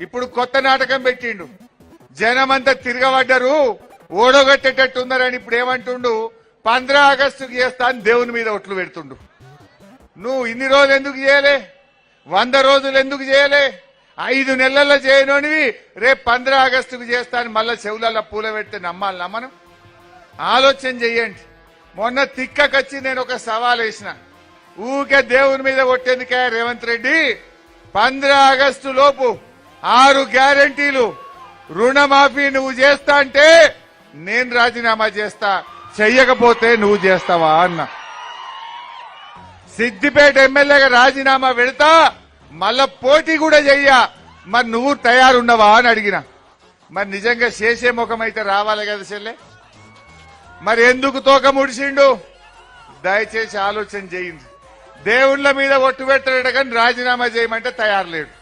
ఇప్పుడు కొత్త నాటకం పెట్టిండు. జనమంతా తిరగబడ్డారు ఓడగట్టేటట్టున్నారని ఇప్పుడు ఏమంటుండు పంద్రా ఆగస్టుకి చేస్తా అని దేవుని మీద ఒట్లు పెడుతుండు. నువ్వు ఇన్ని రోజులు ఎందుకు చేయలే? వంద రోజులు ఎందుకు చేయలే? ఐదు నెలల్లో చేయనోనివి రేపు పంద్రా ఆగస్టుకు చేస్తా అని మళ్ళా చెవులలో పూల పెడితే నమ్మాలనా మనం? ఆలోచన చెయ్యండి. మొన్న తిక్కకొచ్చి నేను ఒక సవాల్ వేసిన. ఊకే దేవుని మీద కొట్టేందుకే రేవంత్ రెడ్డి? పంద్రా ఆగస్టు లోపు ఆరు గ్యారంటీలు. రుణమాఫీ నువ్వు చేస్తా అంటే నేను రాజీనామా చేస్తా. చెయ్యకపోతే నువ్వు చేస్తావా అన్న. సిద్దిపేట ఎమ్మెల్యేగా రాజీనామా పెడతా మళ్ళా పోటీ కూడా చెయ్యా. మరి నువ్వు తయారున్నవా అని అడిగిన. మరి నిజంగా చేసే ముఖం అయితే రావాలి కదా చెల్లె? మరి ఎందుకు తోక ముడిసిండు? దయచేసి ఆలోచన చేయండి. దేవుళ్ళ మీద ఒట్టు పెట్టాడు కానీ రాజీనామా చేయమంటే తయారు లేడు.